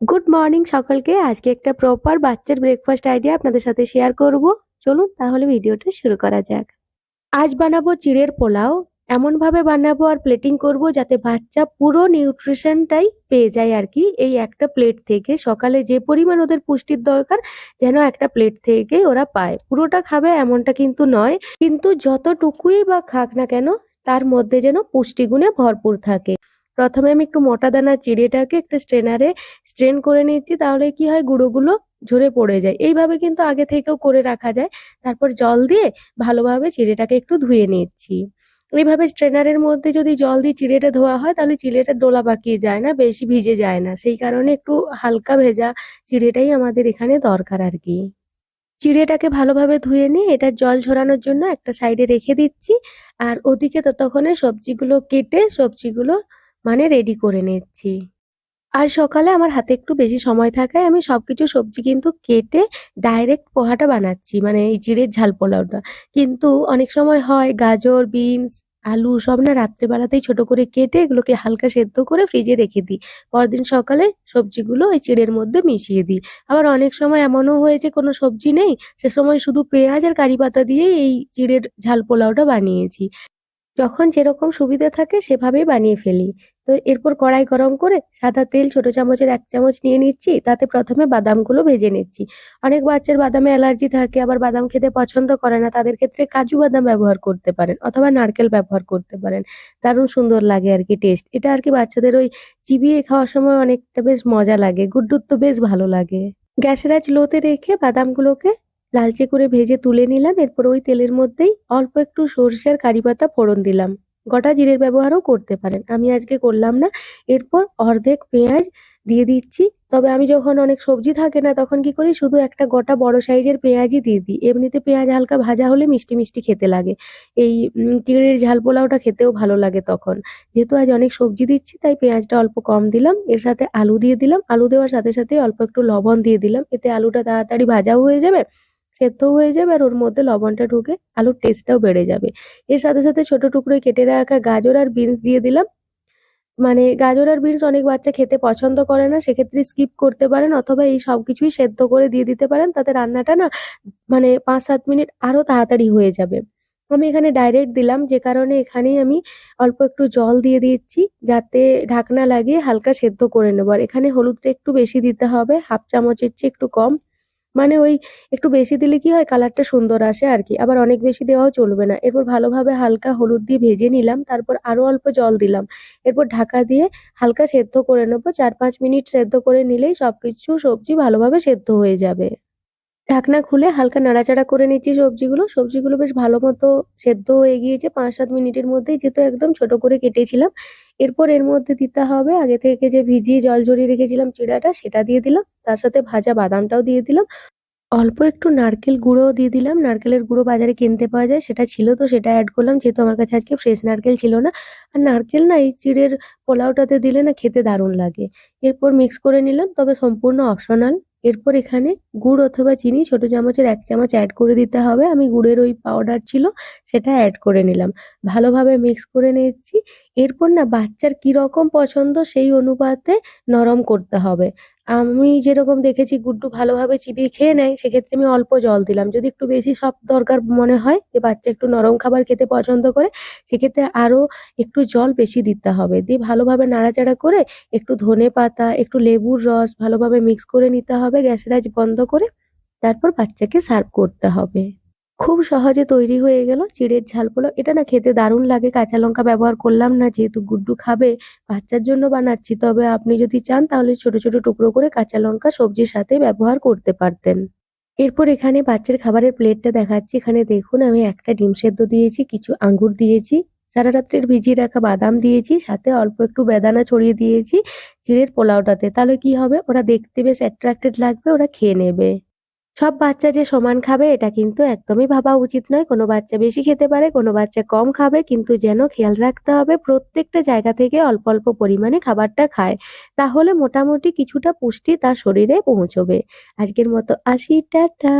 Good morning সকলকে। আজকে একটা প্রপার বাচ্চার ব্রেকফাস্ট আইডিয়া আপনাদের সাথে শেয়ার করব। চলুন তাহলে ভিডিওটা শুরু করা যাক। আজ বানাবো চিড়ের পোলাও। এমন ভাবে বানাবো আর প্লেটিং করব যাতে বাচ্চা পুরো নিউট্রিশনটাই পেয়ে যায় আর কি। এই একটা প্লেট থেকে সকালে যে পরিমাণ ওদের পুষ্টির দরকার যেন একটা প্লেট থেকে ওরা পায়। পুরোটা খাবে এমনটা কিন্তু নয়। কিন্তু যতটুকুই বা খাক না কেন, তার মধ্যে যেন পুষ্টিগুণে ভরপুর থাকে। প্রথমে আমি একটু মোটা দানা চিড়েটাকে একটা স্ট্রেনারে স্ট্রেন করে নিচ্ছি তাহলে কি হয় গুঁড়োগুলো ঝরে পড়ে যায়। এইভাবে কিন্তু আগে থেকেও করে রাখা যায়। তারপর জল দিয়ে ভালোভাবে চিড়েটাকে একটু ধুয়ে নিচ্ছি। এইভাবে স্ট্রেনারের মধ্যে যদি জল দিয়ে চিড়েটা ধোয়া হয়, তাহলে চিড়েটা ডোলা পাকিয়ে যায় না, বেশি ভিজে যায় না। সেই কারণে একটু হালকা ভেজা চিড়েটাই আমাদের এখানে দরকার আর কি। চিড়েটাকে ভালোভাবে ধুয়ে নিয়ে এটার জল ঝরানোর জন্য একটা সাইডে রেখে দিচ্ছি। আর ওদিকে ততক্ষণে সবজিগুলো কেটে সবজিগুলো মানে রেডি করে নিচ্ছি। আর সকালে আমার হাতে একটু বেশি সময় থাকায় আমি সবকিছু সবজি কিন্তু কেটে ডাইরেক্ট পোহাটা বানাচ্ছি মানে এই চিড়ের ঝাল পোলাওটা। কিন্তু অনেক সময় হয় গাজর, বিনস, আলু সব না রাত্রেবেলাতেই ছোট করে কেটে এগুলোকে হালকা সেদ্ধ করে ফ্রিজে রেখে দিই। পরদিন সকালে সবজিগুলো ওই চিড়ের মধ্যে মিশিয়ে দিই। আবার অনেক সময় এমনও হয়েছে কোনো সবজি নেই, সে সময় শুধু পেঁয়াজ আর কারি পাতা দিয়ে এই চিড়ের ঝাল পোলাওটা বানিয়েছি। যখন যেরকম সুবিধা থাকে সেভাবেই বানিয়ে ফেলি। তো এরপর কড়াই গরম করে সাদা তেল, ছোট চামচের এক চামচ নিয়ে নিচ্ছি। তাতে প্রথমে বাদামগুলো ভেজে নিচ্ছি। অনেক বাচ্চার বাদামে অ্যালার্জি থাকে, আবার বাদাম খেতে পছন্দ করে না, তাদের ক্ষেত্রে কাজু বাদাম ব্যবহার করতে পারেন অথবা নারকেল ব্যবহার করতে পারেন। দারুণ সুন্দর লাগে আর কি টেস্ট এটা আর কি বাচ্চাদের ওই চিবিয়ে খাওয়ার সময় অনেকটা বেশ মজা লাগে গুড্ডুর তো বেশ ভালো লাগে। গ্যাসের আঁচ লোতে রেখে বাদামগুলোকে লালচে করে ভেজে তুলে নিলাম। এরপর ওই তেলের মধ্যেই অল্প একটু সর্ষে আর কারি পাতা ফোড়ন দিলাম। গোটা জিরের ব্যবহারও করতে পারেন। আমি আজকে করলাম না। এরপর অর্ধেক পেঁয়াজ দিয়ে দিচ্ছি। তবে আমি যখন অনেক সবজি থাকে না, তখন কি করি? শুধু একটা গোটা বড় সাইজের পেঁয়াজই দিয়ে দিই। এমনিতে পেঁয়াজ হালকা ভাজা হলে মিষ্টি মিষ্টি খেতে লাগে। এই চিংড়ির ঝাল পোলাওটা খেতেও ভালো লাগে তখন। যেহেতু আজ অনেক সবজি দিচ্ছি, তাই পেঁয়াজটা অল্প কম দিলাম। এর সাথে আলু দিয়ে দিলাম। আলু দেওয়ার সাথে সাথে অল্প একটু লবণ দিয়ে দিলাম। এতে আলুটা তাড়াতাড়ি ভাজাও হয়ে যাবে। সেদ্ধও হয়ে যাবে আর ওর মধ্যে লবণটা ঢুকে আলুর টেস্টটাও বেড়ে যাবে। এর সাথে সাথে ছোট টুকরোয় কেটে রাখা গাজর আর বিনস দিয়ে দিলাম। মানে গাজর আর বিনস অনেক বাচ্চা খেতে পছন্দ করে না, সেক্ষেত্রে স্কিপ করতে পারেন অথবা এই সব কিছুই সেদ্ধ করে দিয়ে দিতে পারেন। তাতে রান্নাটা না মানে পাঁচ সাত মিনিট আরও তাড়াতাড়ি হয়ে যাবে। আমি এখানে ডাইরেক্ট দিলাম, যে কারণে এখানেই আমি অল্প একটু জল দিয়ে দিচ্ছি যাতে ঢাকনা লাগিয়ে হালকা সেদ্ধ করে নেব। আর এখানে হলুদটা একটু বেশি দিতে হবে, হাফ চামচের চেয়ে একটু কম। মানে ওই একটু বেশি দিলে কি হয়? কালারটা সুন্দর আসে আর কি। আবার অনেক বেশি দেওয়াও চলবে না। এরপর ভালোভাবে হালকা হলুদ দিয়ে ভেজে নিলাম, তারপর আরও অল্প জল দিলাম। এরপর ঢাকা দিয়ে হালকা সেদ্ধ করে নেব। চার পাঁচ মিনিট সেদ্ধ করে নিলেই সবকিছু সবজি ভালোভাবে সেদ্ধ হয়ে যাবে। ঢাকনা খুলে হালকা নাড়াচাড়া করে নিচ্ছি সবজিগুলো। সবজিগুলো বেশ ভালো মতো সেদ্ধ হয়ে গিয়েছে। পাঁচ সাত মিনিটের মধ্যেই যেহেতু একদম ছোট করে কেটেছিলাম এরপর এর মধ্যে দিতে হবে, আগে থেকে যে ভিজিয়ে জল ঝরিয়ে রেখেছিলাম চিড়াটা সেটা দিয়ে দিলাম, তার সাথে ভাজা বাদামটাও দিয়ে দিলাম। অল্প একটু নারকেল গুঁড়োও দিয়ে দিলাম, নারকেলের গুঁড়ো বাজারে কিনতে পাওয়া যায়, সেটা ছিল তো সেটা অ্যাড করলাম, যেহেতু আমার কাছে আজকে ফ্রেশ নারকেল ছিল না। আর নারকেল না এই চিড়ের পোলাওটাতে দিলে না খেতে দারুণ লাগে। এরপর মিক্স করে নিলাম, তবে সম্পূর্ণ অপশনাল এরপর এখানে গুড় অথবা চিনি ছোট চামচের এক চামচ অ্যাড করে দিতে হবে। আমি গুড়ের ওই পাউডার ছিল সেটা অ্যাড করে নিলাম। ভালোভাবে মিক্স করে নিচ্ছি। এরপর না বাচ্চার কি রকম পছন্দ সেই অনুপাতে নরম করতে হবে। আমি যেরকম দেখেছি গুড্ডু ভালোভাবে চিবিয়ে খেয়ে নেয়, সেক্ষেত্রে আমি অল্প জল দিলাম। যদি একটু বেশি সব দরকার মনে হয় যে বাচ্চা একটু নরম খাবার খেতে পছন্দ করে, সেক্ষেত্রে আরও একটু জল বেশি দিতে হবে। দিয়ে ভালোভাবে নাড়াচাড়া করে একটু ধনে পাতা, একটু লেবুর রস ভালোভাবে মিক্স করে নিতে হবে, গ্যাসের আঁচ বন্ধ করে তারপর বাচ্চাকে সার্ভ করতে হবে। খুব সহজে তৈরি হয়ে গেল চিড়ের ঝাল পোলাও। এটা না খেতে দারুণ লাগে। কাঁচা লঙ্কা ব্যবহার করলাম না, যেহেতু গুড্ডু খাবে, বাচ্চার জন্য বানাচ্ছি। তবে আপনি যদি চান, তাহলে ছোট ছোট টুকরো করে কাঁচা লঙ্কা সবজির সাথে ব্যবহার করতে পারতেন। এরপর এখানে বাচ্চার খাবারের প্লেটটা দেখাচ্ছি। এখানে দেখুন, আমি একটা ডিম সেদ্ধ দিয়েছি, কিছু আঙ্গুর দিয়েছি, সারা রাত্রের ভিজিয়ে রাখা বাদাম দিয়েছি, সাথে অল্প একটু বেদানা ছড়িয়ে দিয়েছি চিড়ের পোলাওটাতে। তাহলে কি হবে? ওরা দেখতে বেশ অ্যাট্রাক্টেড লাগবে, ওরা খেয়ে নেবে। সব বাচ্চা যে সমান খাবে, এটা কিন্তু একদমই ভাবা উচিত নয়। কোনো বাচ্চা বেশি খেতে পারে, কোনো বাচ্চা কম খাবে, কিন্তু যেন খেয়াল রাখতে হবে প্রত্যেকটা জায়গা থেকে অল্প অল্প পরিমাণে খাবারটা খায়। তাহলে মোটামুটি কিছুটা পুষ্টি তার শরীরে পৌঁছবে। আজকের মতো আসি, টাটা।